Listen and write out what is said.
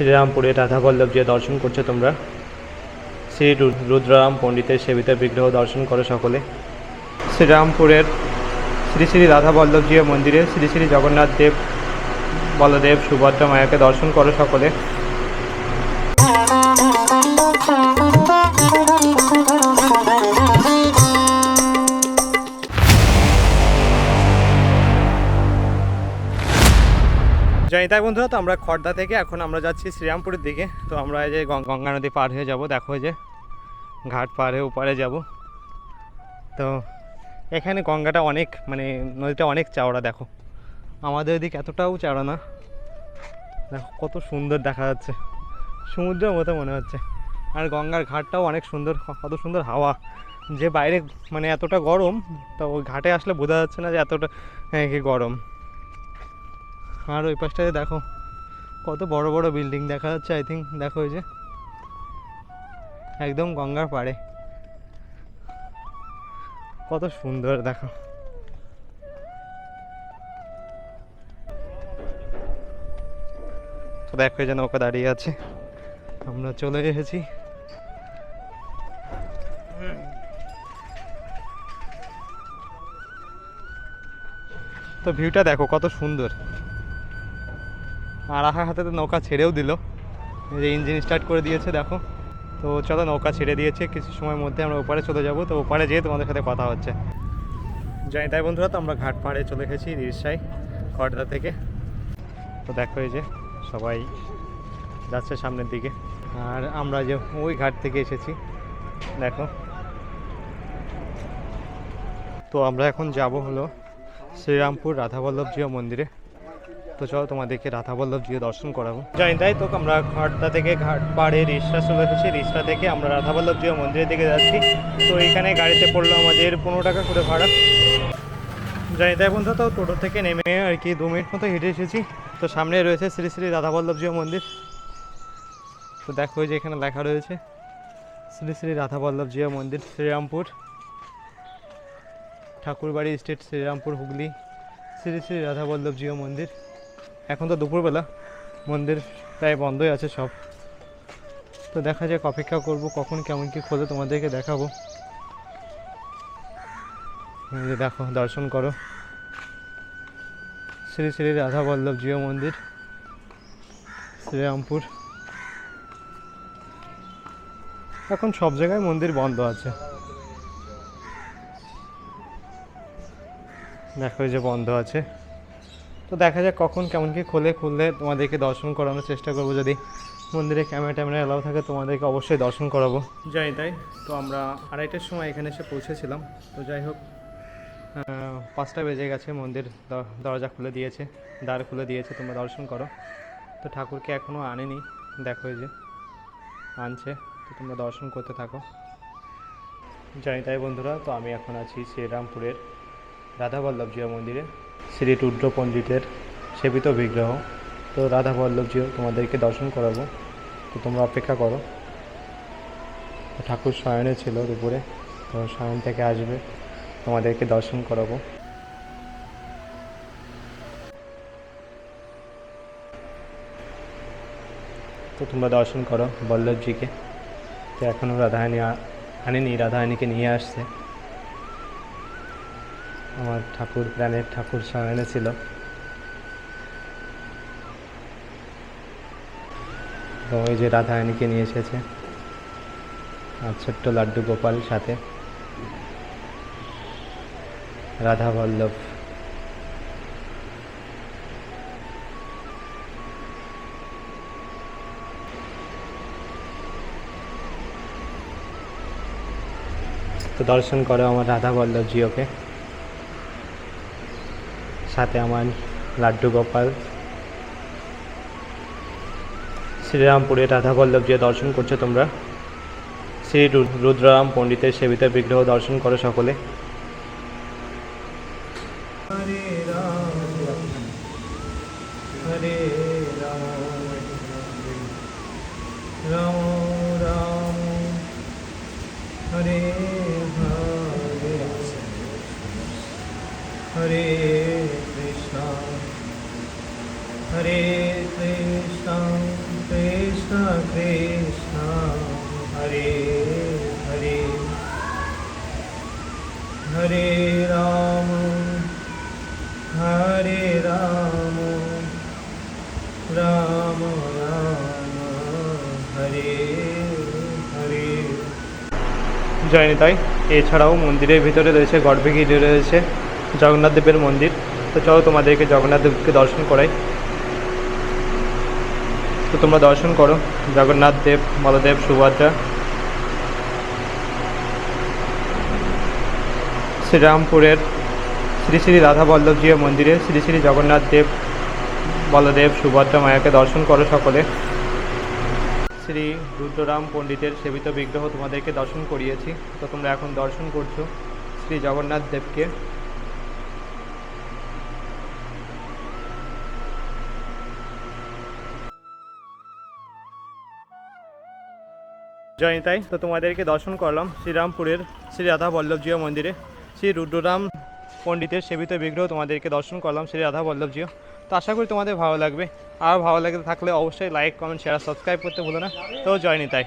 শ্রীরামপুরে রাধা বল্লভ যে দর্শন করছ তোমরা, শ্রী রুদ্রাম পণ্ডিতের সেবিত বিগ্রহ দর্শন করো সকলে। শ্রীরামপুরের শ্রী শ্রী রাধা বল্লভজিও মন্দিরে শ্রী শ্রী জগন্নাথ দেব, বলদেব সুভদ্রা মায়াকে দর্শন করো সকলে। যাই তাই বন্ধুরা তো আমরা খড়দা থেকে এখন আমরা যাচ্ছি শ্রীরামপুরের দিকে। তো আমরা এই যে গঙ্গা নদী পার হয়ে যাব। দেখো যে ঘাট পার হয়ে ওপারে যাব। তো এখানে গঙ্গাটা অনেক মানে নদীটা অনেক চওড়া দেখো। আমাদের এদিকে এতটাও চওড়া না। দেখো কত সুন্দর দেখা যাচ্ছে। সমুদ্রের মতো মনে হচ্ছে। আর গঙ্গার ঘাটটাও অনেক সুন্দর কত সুন্দর হাওয়া। যে বাইরে মানে এতটা গরম তো ওই ঘাটে আসলে বোঝা যাচ্ছে না যে এতটা হ্যাঁ, গরম। আর ওই পাশটাতে দেখো, কত বড় বড় বিল্ডিং দেখা যাচ্ছে আই থিঙ্ক দেখো ওই যে। একদম গঙ্গার পাড়ে। কত সুন্দর, দেখো। দেখো যে নৌকা দাঁড়িয়ে আছে। আমরা চলে এসেছি। তো ভিউটা দেখো কত সুন্দর। আর আহা হাতে তো নৌকা ছেড়েও দিল। যে ইঞ্জিন স্টার্ট করে দিয়েছে, দেখো। তো চলো, নৌকা ছেড়ে দিয়েছে। কিছু সময়ের মধ্যে আমরা ওপারে চলে যাব। তো ওপারে যেয়ে তোমাদের সাথে কথা হচ্ছে। যাই, তাই বন্ধুরা, তো আমরা ঘাট পাড়ে চলে গেছি রিসাই খড়দা থেকে। তো দেখো এই যে, সবাই যাচ্ছে সামনের দিকে। আর আমরা যে ওই ঘাট থেকে এসেছি, দেখো। তো আমরা এখন যাব হলো শ্রীরামপুর রাধাবল্লভজিও মন্দিরে। তো চলো তোমাদেরকে রাধাবল্লভজিও দর্শন করাবো। জানি তাই তো আমরা ঘাটটা থেকে ঘাট পাড়ে রিসরা চলে এসেছি রিসরা থেকে আমরা রাধাবল্লভজিও মন্দিরের দিকে যাচ্ছি। তো এইখানে গাড়িতে পড়ল আমাদের পনেরো টাকা করে ভাড়া। জানি তাই বন্ধু, তো টোটো থেকে নেমে আর কি দু মিনিট মতো হেঁটে এসেছি। তো সামনে রয়েছে শ্রী শ্রী রাধাবল্লভজিও মন্দির। তো দেখো যে এখানে লেখা রয়েছে, শ্রী শ্রী রাধাবল্লভজিও মন্দির, শ্রীরামপুর। ঠাকুরবাড়ি স্টেট, শ্রীরামপুর, হুগলি। শ্রী শ্রী রাধাবল্লভজিও মন্দির। এখন তো দুপুরবেলা, মন্দির প্রায় বন্ধই আছে সব। তো দেখা যাক, অপেক্ষা করব কখন কেমন কি খোলে তোমাদেরকে দেখাবো। দেখো, দর্শন করো। শ্রী শ্রী রাধা বল্লভ জিও মন্দির, শ্রীরামপুর। এখন সব জায়গায় মন্দির বন্ধ আছে। দেখো যে বন্ধ আছে। তো দেখা যাক কখন কেমন কি খোলে খুললে তোমাদেরকে দর্শন করানোর চেষ্টা করব। যদি মন্দিরে ক্যামেরা ট্যামেরা এলাও থাকে তোমাদেরকে অবশ্যই দর্শন করাবো। যাই তাই তো আমরা আড়াইটার সময় এখানে এসে পৌঁছেছিলাম। তো যাই হোক পাঁচটা বেজে গেছে মন্দির দ- দরজা খুলে দিয়েছে দ্বার খুলে দিয়েছে তোমরা দর্শন করো। তো ঠাকুরকে এখনও আনেনি দেখো এই যে আনছে তো তোমরা দর্শন করতে থাকো। জানি তাই বন্ধুরা তো আমি এখন আছি শ্রীরামপুরের রাধাবল্লভজিও মন্দিরে। শ্রী রুদ্র পণ্ডিতের সেবিত বিগ্রহ। তো রাধা বল্লভজিও তোমাদেরকে দর্শন করাবো। তো তোমরা অপেক্ষা করো। ঠাকুর শয়নে ছিল দুপুরে, তো শয়ন থেকে আসবে। তোমাদেরকে দর্শন করাবো। তো তোমরা দর্শন করো বল্লভজিকে। তো এখনও রাধারানী আ- আনেনি, রাধারানীকে নিয়ে আসছে। আমার ঠাকুর প্রাণের ঠাকুর শয়নে ছিল। ওই যে রাধারানীকে নিয়ে এসেছে, আর ছোট্ট লাড্ডু গোপাল সাথে। রাধা বল্লভ। তো দর্শন করো আমার রাধা বল্লভ জিওকে সাথে আমার লাড্ডু গোপাল। শ্রীরামপুরে রাধা বল্লভ যে দর্শন করছ তোমরা, শ্রী রুদ্রাম পণ্ডিতের সেবিত বিগ্রহ দর্শন করো সকলে। কৃষ্ণ, হরে হরে। হরে রাম হরে রাম। রাম রাম, হরে হরে। জয়নি তাই এছাড়াও মন্দিরের ভিতরে রয়েছে গর্ভে রয়েছে। জগন্নাথ দেবের মন্দির। তো চলো তোমাদেরকে জগন্নাথ দেবকে দর্শন করাই। তো তোমরা দর্শন করো। জগন্নাথ দেব, বলদেব, সুভদ্রা। শ্রীরামপুরের শ্রী শ্রী রাধা বল্লভজির মন্দিরে শ্রী শ্রী জগন্নাথ দেব, বলদেব, সুভদ্রা মায়াকে দর্শন করো সকলে। শ্রী রুদ্ররাম পণ্ডিতের সেবিত বিগ্রহ তোমাদেরকে দর্শন করিয়েছি। তো তোমরা এখন দর্শন করছ শ্রী জগন্নাথ দেবকে। জয়নিতাই। তো তোমাদেরকে দর্শন করলাম শ্রীরামপুরের শ্রী রাধা বল্লভজিও মন্দিরে। শ্রী রুদ্ররাম পণ্ডিতের সেবিত বিগ্রহ তোমাদেরকে দর্শন করলাম শ্রী রাধা বল্লভজিও তো আশা করি তোমাদের ভালো লাগবে। আর ভালো লাগতে থাকলে অবশ্যই লাইক কমেন্ট শেয়ার সাবস্ক্রাইব করতে ভুলো না। তো জয়নিতাই